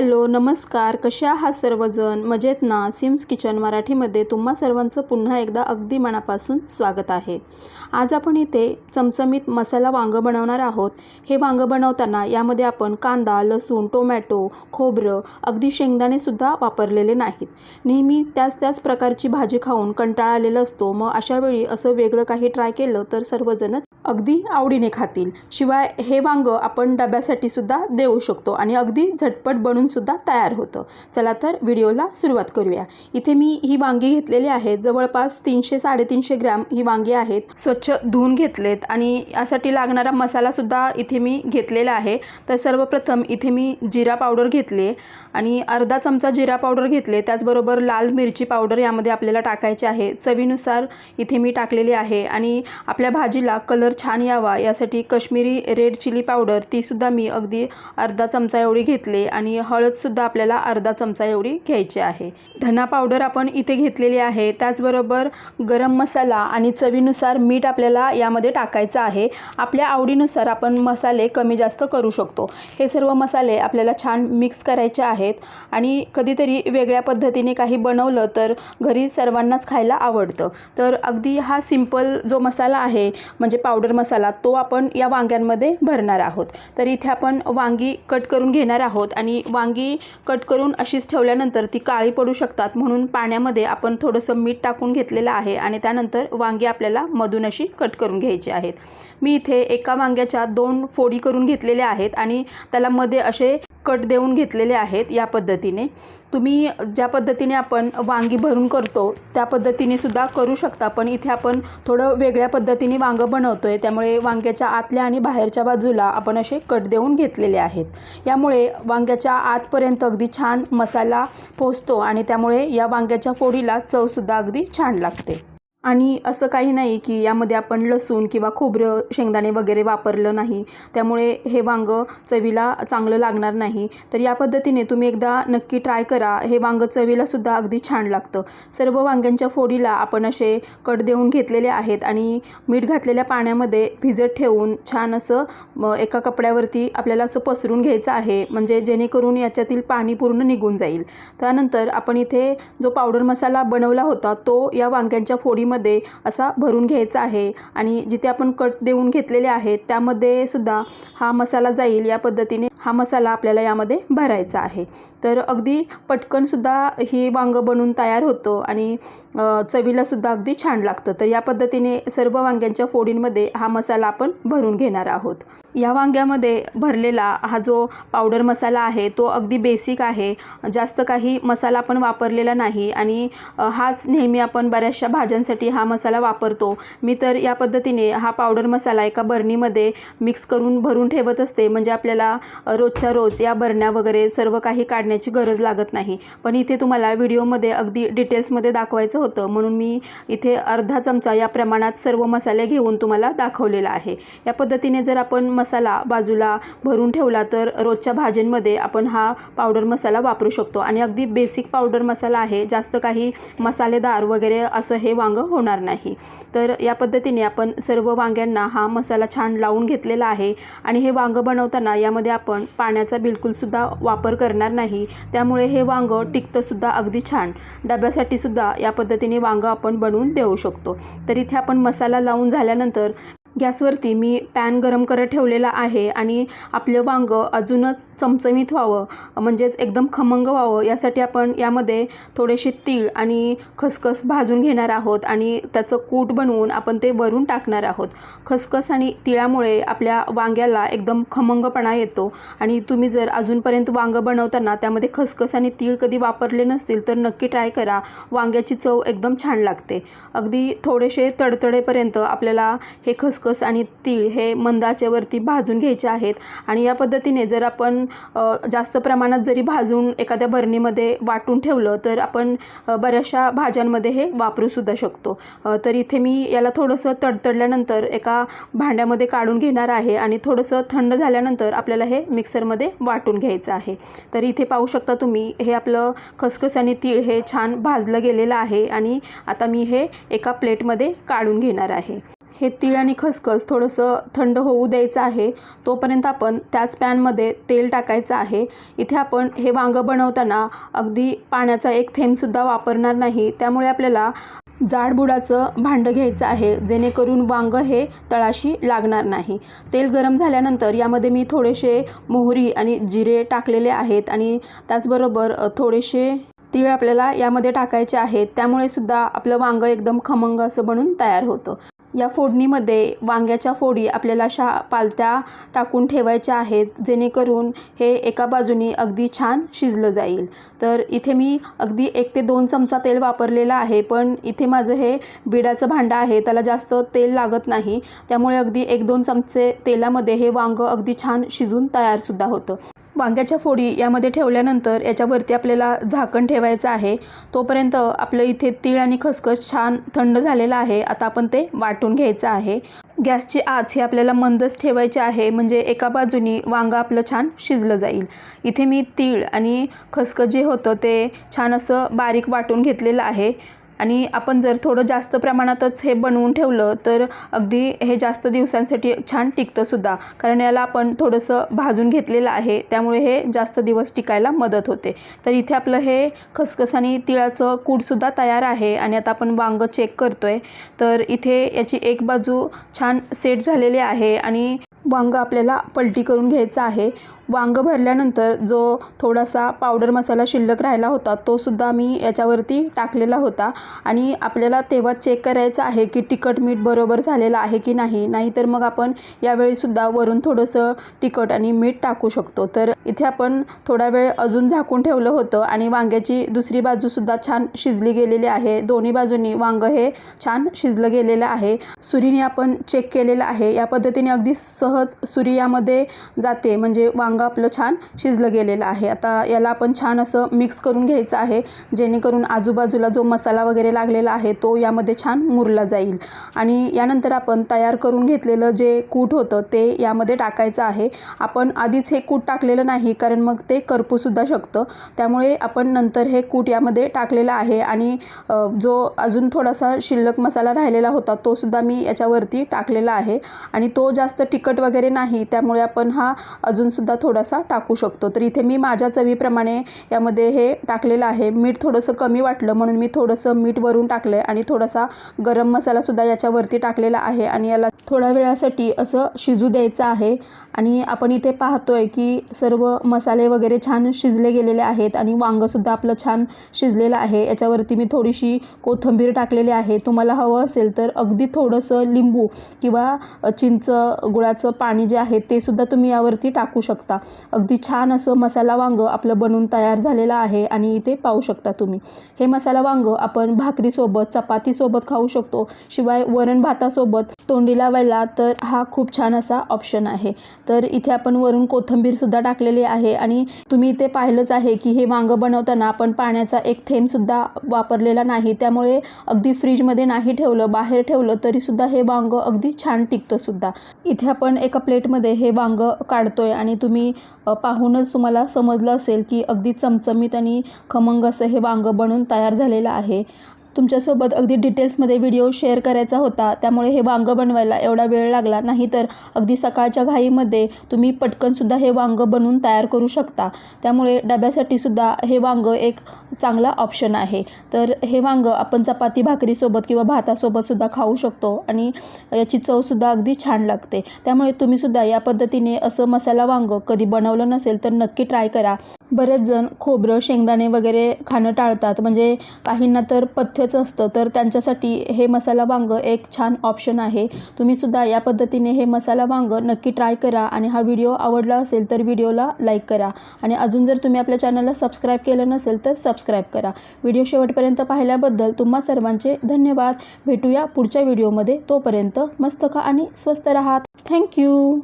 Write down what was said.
Hello नमस्कार. कशा आहात सर्वजण? मजेत ना? सिम्स किचन मराठीमध्ये तुम्हा सर्वांचं पुन्हा एकदा अगदी मनापासून स्वागत आहे. आज आपण इथे चमचमीत मसाला वांगं बनवणार आहोत. हे वांगं बनवताना यामध्ये आपण कांदा लसूण टोमॅटो खोबरं अगदी शेंगदाणेसुद्धा वापरलेले नाहीत. नेहमी त्याच त्याच प्रकारची भाजी खाऊन कंटाळा आलेला असतो. मग अशावेळी असं वेगळं काही ट्राय केलं तर सर्वजणच अगदी आवडीने खातील. शिवाय हे वांगं आपण डब्यासाठी सुद्धा देऊ शकतो आणि अगदी झटपट बनून सुद्धा तयार होतं. चला तर व्हिडिओला सुरुवात करूया. इथे मी ही वांगी घेतलेली आहेत जवळपास तीनशे साडेतीनशे ग्रॅम ही वांगी आहेत. स्वच्छ धुवून घेतलेत आणि यासाठी लागणारा मसालासुद्धा इथे मी घेतलेला आहे. तर सर्वप्रथम इथे मी जिरा पावडर घेतले आणि अर्धा चमचा जिरा पावडर घेतले त्याचबरोबर लाल मिरची पावडर यामध्ये आपल्याला टाकायचे आहे. चवीनुसार इथे मी टाकलेली आहे आणि आपल्या भाजीला कलर छान यावा. यासाठी कश्मीरी रेड चिली पावडर तीसुद्धा मी अगदी अर्धा चमचा एवढी घेतली आणि हळदसुद्धा आपल्याला अर्धा चमचा एवढी घ्यायची आहे. धना पावडर आपण इथे घेतलेली आहे. त्याचबरोबर गरम मसाला आणि चवीनुसार मीठ आपल्याला यामध्ये टाकायचं आहे. आपल्या आवडीनुसार आपण मसाले कमी जास्त करू शकतो. हे सर्व मसाले आपल्याला छान मिक्स करायचे आहेत आणि कधीतरी वेगळ्या पद्धतीने काही बनवलं तर घरी सर्वांनाच खायला आवडतं. तर अगदी हा सिंपल जो मसाला आहे म्हणजे पावडर मसाला तो आपण या वांग्यांमध्ये भरणार आहोत. तर इथे आपण वांगी कट करून घेणार आहोत आणि वांगी कट करून अशीच ठेवल्यानंतर ती काळी पडू शकतात म्हणून पाण्यामध्ये आपण थोडंसं मीठ टाकून घेतलेलं आहे आणि त्यानंतर वांगी आपल्याला मधून अशी कट करून घ्यायची आहेत. मी इथे एका वांग्याच्या दोन फोडी करून घेतलेल्या आहेत आणि त्याला मध्ये असे कट देऊन घेतलेले आहेत या पद्धतीने. तुम्ही ज्या पद्धतीने आपण वांगी भरून करतो त्या पद्धतीने सुद्धा करू शकता पण इथे आपण थोडं वेगळ्या पद्धतीने वांगं बनवतो आहे त्यामुळे वांग्याच्या आतल्या आणि बाहेरच्या बाजूला आपण असे कट देऊन घेतलेले आहेत. यामुळे वांग्याच्या आतपर्यंत अगदी छान मसाला पोचतो आणि त्यामुळे या वांग्याच्या फोडीला चवसुद्धा अगदी छान लागते. आणि असं काही नाही की यामध्ये आपण लसूण किंवा खोबरं शेंगदाणे वगैरे वापरलं नाही. त्यामुळे हे वांगं चवीला चांगलं लागणार नाही. तर या पद्धतीने तुम्ही एकदा नक्की ट्राय करा. हे वांगं चवीलासुद्धा अगदी छान लागतं. सर्व वांग्यांच्या फोडीला आपण असे कट देऊन घेतलेले आहेत आणि मीठ घातलेल्या पाण्यामध्ये भिजत ठेवून छान असं एका कपड्यावरती आपल्याला असं पसरून घ्यायचं आहे. म्हणजे जेणेकरून याच्यातील पाणी पूर्ण निघून जाईल. त्यानंतर आपण इथे जो पावडर मसाला बनवला होता तो या वांग्यांच्या फोडी मध्ये असा भरून घ्यायचा आहे. आणि जिथे आपण कट देऊन घेतलेले आहेत त्यामध्ये सुद्धा हा मसाला जाईल. या पद्धतीने हा मसाला आपल्याला यामध्ये भरायचा आहे. तर अगदी पटकनसुद्धा ही वांगं बनून तयार होतं आणि चवीलासुद्धा अगदी छान लागतं. तर या पद्धतीने सर्व वांग्यांच्या फोडींमध्ये हा मसाला आपण भरून घेणार आहोत. या वांग्यामध्ये भरलेला हा जो पावडर मसाला आहे तो अगदी बेसिक आहे. जास्त काही मसाला आपण वापरलेला नाही आणि हाच नेहमी आपण बऱ्याचशा भाज्यांसाठी हा मसाला वापरतो. मी तर या पद्धतीने हा पावडर मसाला एका बरणीमध्ये मिक्स करून भरून ठेवत असते. म्हणजे आपल्याला रोजच्या रोज या बरण्या वगैरे सर्व काही काढण्याची गरज लागत नाही. पण इथे तुम्हाला व्हिडिओमध्ये अगदी डिटेल्समध्ये दाखवायचं होतं. म्हणून मी इथे अर्धा चमचा या प्रमाणात सर्व मसाले घेऊन तुम्हाला दाखवलेला आहे. या पद्धतीने जर आपण मसाला बाजूला भरून ठेवला तर रोजच्या भाज्यांमध्ये आपण हा पावडर मसाला वापरू शकतो. आणि अगदी बेसिक पावडर मसाला आहे. जास्त काही मसालेदार वगैरे असं हे वांगं होणार नाही. तर या पद्धतीने आपण सर्व वांग्यांना हा मसाला छान लावून घेतलेला आहे. आणि हे वांगं बनवताना यामध्ये आपण पाण्याचा बिलकुलसुद्धा वापर करणार नाही. त्यामुळे हे वांगं टिकतंसुद्धा अगदी छान. डब्यासाठी सुद्धा या पद्धतीने वांगं आपण बनवून देऊ शकतो. तर इथे आपण मसाला लावून झाल्यानंतर गॅसवरती मी पॅन गरम करत ठेवलेला आहे आणि आपलं वांगं अजूनच चमचमीत व्हावं म्हणजेच एकदम खमंग व्हावं यासाठी आपण यामध्ये थोडेसे तीळ आणि खसखस भाजून घेणार आहोत आणि त्याचं कूट बनवून आपण ते वरून टाकणार आहोत. खसखस आणि तिळामुळे आपल्या वांग्याला एकदम खमंगपणा येतो आणि तुम्ही जर अजूनपर्यंत वांगं बनवताना त्यामध्ये खसखस आणि तीळ कधी वापरले नसतील तर नक्की ट्राय करा. वांग्याची चव एकदम छान लागते. अगदी थोडेसे तडतडेपर्यंत आपल्याला हे खसखस आणि तीळ हे मंदाच्यावरती भाजून घ्यायचे आहेत. आणि या पद्धतीने जर आपण जास्त प्रमाणात जरी भाजून एखाद्या बरणीमध्ये वाटून ठेवलं तर आपण बऱ्याचशा भाज्यांमध्ये हे वापरूसुद्धा शकतो. तर इथे मी याला थोडंसं तडतडल्यानंतर एका भांड्यामध्ये काढून घेणार आहे आणि थोडंसं थंड झाल्यानंतर आपल्याला हे मिक्सरमध्ये वाटून घ्यायचं आहे. तर इथे पाहू शकता तुम्ही हे आपलं खसखस आणि तीळ हे छान भाजलं गेलेलं आहे आणि आता मी हे एका प्लेटमध्ये काढून घेणार आहे. हे तीळ आणि खसखस थोडंसं थंड होऊ द्यायचं आहे. तोपर्यंत आपण त्याच पॅनमध्ये तेल टाकायचं आहे. इथे आपण हे वांगं बनवताना अगदी पाण्याचा एक थेंबसुद्धा वापरणार नाही. त्यामुळे आपल्याला जाडबुडाचं भांडं घ्यायचं आहे. जेणेकरून वांगं हे तळाशी लागणार नाही. तेल गरम झाल्यानंतर यामध्ये मी थोडेसे मोहरी आणि जिरे टाकलेले आहेत आणि त्याचबरोबर थोडेसे तीळ आपल्याला यामध्ये टाकायचे आहेत. त्यामुळे सुद्धा आपलं वांगं एकदम खमंग असं बनून तयार होतं. या फोडणीमध्ये वांग्याच्या फोडी आपल्याला अशा पालत्या टाकून ठेवायच्या आहेत जेणेकरून हे एका बाजूनी अगदी छान शिजलं जाईल. तर इथे मी अगदी एक ते दोन चमचा तेल वापरलेलं आहे पण इथे माझं हे बिडाचं भांडं आहे त्याला जास्त तेल लागत नाही. त्यामुळे अगदी एक दोन चमचे तेलामध्ये हे वांगं अगदी छान शिजून तयारसुद्धा होतं. वांग्याच्या फोडी यामध्ये ठेवल्यानंतर याच्यावरती आपल्याला झाकण ठेवायचं आहे. तोपर्यंत आपलं इथे तीळ आणि खसखस छान थंड झालेलं आहे. आता आपण ते वाटून घ्यायचं आहे. गॅसची आच ही आपल्याला मंदच ठेवायची आहे. म्हणजे एका बाजूनी वांगं आपलं छान शिजलं जाईल. इथे मी तीळ आणि खसखस जे होतं ते छान असं बारीक वाटून घेतलेलं आहे. आणि आपण जर थोडं जास्त प्रमाणातच हे बनवून ठेवलं तर अगदी हे जास्त दिवसांसाठी छान टिकतंसुद्धा कारण याला आपण थोडंसं भाजून घेतलेलं आहे त्यामुळे हे जास्त दिवस टिकायला मदत होते. तर इथे आपलं हे खसखस आणि तिळाचं कूडसुद्धा तयार आहे आणि आता आपण वांगं चेक करतो आहे तर इथे याची एक बाजू छान सेट झालेली आहे आणि वांगं आपल्याला पलटी करून घ्यायचं आहे. वांगं भरल्यानंतर जो थोडासा पावडर मसाला शिल्लक राहिला होता तो सुद्धा मी याच्यावरती टाकलेला होता. आणि आपल्याला तेव्हा चेक करायचं आहे की तिखट मीठ बरोबर झालेलं आहे की नाही. नाहीतर मग आपण यावेळीसुद्धा वरून थोडंसं तिखट आणि मीठ टाकू शकतो. तर इथे आपण थोडा वेळ अजून झाकून ठेवलं होतं आणि वांग्याची दुसरी बाजूसुद्धा छान शिजली गेलेली आहे. दोन्ही बाजूंनी वांगं हे छान शिजलं गेलेलं आहे. सुरीने आपण चेक केलेलं आहे. या पद्धतीने अगदी सहज सुरी यामध्ये जाते. म्हणजे वांग आपलं छान शिजलं गेलेलं आहे. आता याला आपण छान असं मिक्स करून घ्यायचं आहे. जेणेकरून आजूबाजूला जो मसाला वगैरे लागलेला आहे तो यामध्ये छान मुरला जाईल. आणि यानंतर आपण तयार करून घेतलेलं जे कूट होतं ते यामध्ये टाकायचं आहे. आपण आधीच हे कूट टाकलेलं नाही कारण मग ते करपूसुद्धा शकतं. त्यामुळे आपण नंतर हे कूट यामध्ये टाकलेलं आहे. आणि जो अजून थोडासा शिल्लक मसाला राहिलेला होता तो सुद्धा मी याच्यावरती टाकलेला आहे. आणि तो जास्त तिखट वगैरे नाही त्यामुळे आपण हा अजूनसुद्धा थोडासा टाकू शकतो. तर इथे मी माझ्या चवीप्रमाणे यामध्ये हे टाकलेलं आहे. मीठ थोडंसं कमी वाटलं म्हणून मी थोडंसं मीठ वरून टाकलं आहे आणि थोडासा गरम मसालासुद्धा याच्यावरती टाकलेला आहे आणि याला थोड्या वेळासाठी असं शिजू द्यायचं आहे. आणि आपण इथे पाहतो आहे की सर्व मसाले वगैरे छान शिजले गेलेले आहेत आणि वांगंसुद्धा आपलं छान शिजलेलं आहे. याच्यावरती मी थोडीशी कोथिंबीर टाकलेली आहे. तुम्हाला हवं असेल तर अगदी थोडंसं लिंबू किंवा चिंच गुळाचं पाणी जे आहे ते सुद्धा तुम्ही यावरती टाकू शकता. अगदी छान असं मसाला वांगं आपलं बनवून तयार झालेलं आहे आणि इथे पाहू शकता तुम्ही. हे मसाला वांगं आपण भाकरीसोबत चपातीसोबत खाऊ शकतो. शिवाय वरण भातासोबत तोंडी लावायला तर हा खूप छान असा ऑप्शन आहे. तर इथे आपण वरून कोथिंबीरसुद्धा टाकलेली आहे आणि तुम्ही इथे पाहिलंच आहे की हे वांगं बनवताना आपण पाण्याचा एक थेंबसुद्धा वापरलेला नाही. त्यामुळे अगदी फ्रीजमध्ये नाही ठेवलं बाहेर ठेवलं तरीसुद्धा हे वांगं अगदी छान टिकतंसुद्धा इथे आपण एका प्लेटमध्ये हे वांगं आहे आणि तुम्ही पाहूनच तुम्हाला समजलं असेल की अगदी चमचमीत आणि खमंग असं हे वांगं बनून तयार झालेलं आहे. तुमच्यासोबत अगदी डिटेल्समध्ये व्हिडिओ शेअर करायचा होता. त्यामुळे हे वांगं बनवायला एवढा वेळ लागला. नाहीतर अगदी सकाळच्या घाईमध्ये तुम्ही पटकनसुद्धा हे वांगं बनवून तयार करू शकता. त्यामुळे डब्यासाठी सुद्धा हे वांगं एक चांगला ऑप्शन आहे. तर हे वांगं आपण चपाती भाकरीसोबत किंवा भातासोबतसुद्धा खाऊ शकतो आणि याची चवसुद्धा अगदी छान लागते. त्यामुळे तुम्हीसुद्धा या पद्धतीने असं मसाला वांगं कधी बनवलं नसेल तर नक्की ट्राय करा. बरेच जण खोबरं शेंगदाणे वगैरे खाणं टाळतात. म्हणजे काहींना तर पथ्यच असतं. तर त्यांच्यासाठी हे मसाला वांगं एक छान ऑप्शन आहे. तुम्हीसुद्धा या पद्धतीने हे मसाला वांगं नक्की ट्राय करा आणि हा व्हिडिओ आवडला असेल तर व्हिडिओला लाईक करा. आणि अजून जर तुम्ही आपल्या चॅनलला सबस्क्राईब केलं नसेल तर सबस्क्राईब करा. व्हिडिओ शेवटपर्यंत पाहिल्याबद्दल तुम्हा सर्वांचे धन्यवाद. भेटूया पुढच्या व्हिडिओमध्ये तोपर्यंत मस्त खा आणि स्वस्त राहा. थँक्यू